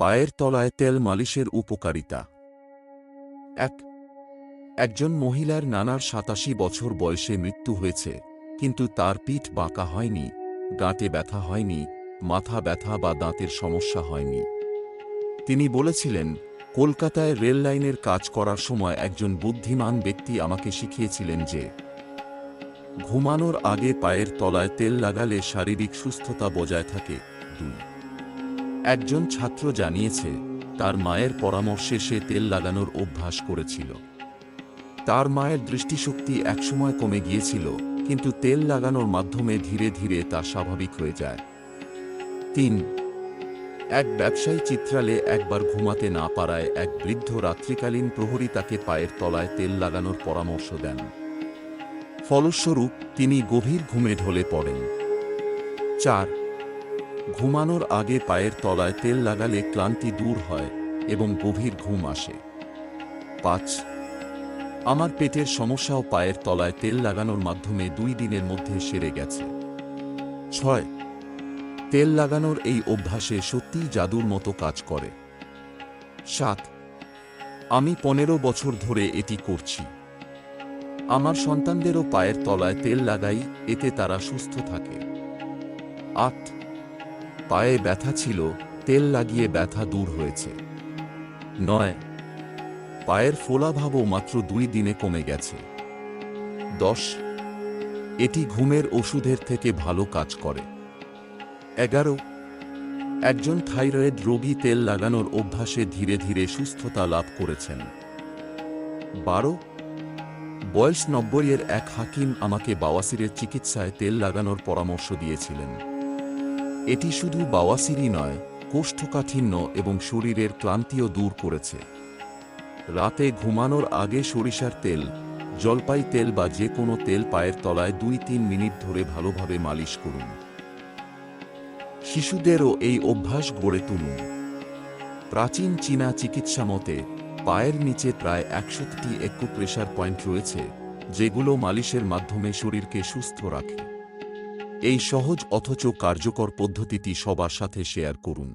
পায়ের তলায় তেল মালিশের উপকারিতা। এক, একজন মহিলার নানার সাতাশি বছর বয়সে মৃত্যু হয়েছে, কিন্তু তার পিঠ বাঁকা হয়নি, গাঁটে ব্যথা হয়নি, মাথা ব্যথা বা দাঁতের সমস্যা হয়নি। তিনি বলেছিলেন, কলকাতায় রেল লাইনের কাজ করার সময় একজন বুদ্ধিমান ব্যক্তি আমাকে শিখিয়েছিলেন যে, ঘুমানোর আগে পায়ের তলায় তেল লাগালে শারীরিক সুস্থতা বজায় থাকে। দুই একজন ছাত্র জানিয়েছে, তার মায়ের পরামর্শে সে তেল লাগানোর অভ্যাস করেছিল। তার মায়ের দৃষ্টিশক্তি একসময় কমে গিয়েছিল, কিন্তু তেল লাগানোর মাধ্যমে ধীরে ধীরে তা স্বাভাবিক হয়ে যায়। তিন, এক ব্যবসায়ী চিত্রালে একবার ঘুমাতে না পারায় এক বৃদ্ধ রাত্রিকালীন প্রহরী তাকে পায়ের তলায় তেল লাগানোর পরামর্শ দেন। ফলস্বরূপ, তিনি গভীর ঘুমে ঢলে পড়েন। চার ঘুমানোর আগে পায়ের তলায় তেল লাগালে ক্লান্তি দূর হয় এবং গভীর ঘুম আসে। পাঁচ, আমার পেটের সমস্যাও পায়ের তলায় তেল লাগানোর মাধ্যমে দুই দিনের মধ্যে সেরে গেছে। ছয়, তেল লাগানোর এই অভ্যাসে সত্যিই জাদুর মতো কাজ করে। সাত, আমি পনেরো বছর ধরে এটি করছি। আমার সন্তানদেরও পায়ের তলায় তেল লাগাই, এতে তারা সুস্থ থাকে। আট পায়ে ব্যথা ছিল, তেল লাগিয়ে ব্যথা দূর হয়েছে। নয়, পায়ের ফোলাভাবও মাত্র দুই দিনে কমে গেছে। দশ, এটি ঘুমের ওষুধের থেকে ভালো কাজ করে। এগারো, একজন থাইরয়েড রোগী তেল লাগানোর অভ্যাসে ধীরে ধীরে সুস্থতা লাভ করেছেন। বারো, বয়স নব্বইয়ের এক হাকিম আমাকে বাওয়াসিরের চিকিৎসায় তেল লাগানোর পরামর্শ দিয়েছিলেন। এটি শুধু বাওয়াসিরই নয়, কোষ্ঠকাঠিন্য এবং শরীরের ক্লান্তিও দূর করেছে। রাতে ঘুমানোর আগে সরিষার তেল, জলপাই তেল বা যে কোনো তেল পায়ের তলায় দুই তিন মিনিট ধরে ভালোভাবে মালিশ করুন। শিশুদেরও এই অভ্যাস গড়ে তুলুন। প্রাচীন চীনা চিকিৎসা মতে, পায়ের নিচে প্রায় একশোটি একু প্রেশার পয়েন্ট রয়েছে, যেগুলো মালিশের মাধ্যমে শরীরকে সুস্থ রাখে। এই সহজ অথচ কার্যকর পদ্ধতিটি সবার সাথে শেয়ার করুন।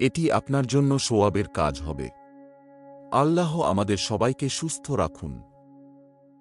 এটি আপনার জন্য সোয়াবের কাজ হবে। আল্লাহ আমাদের সবাইকে সুস্থ রাখুন।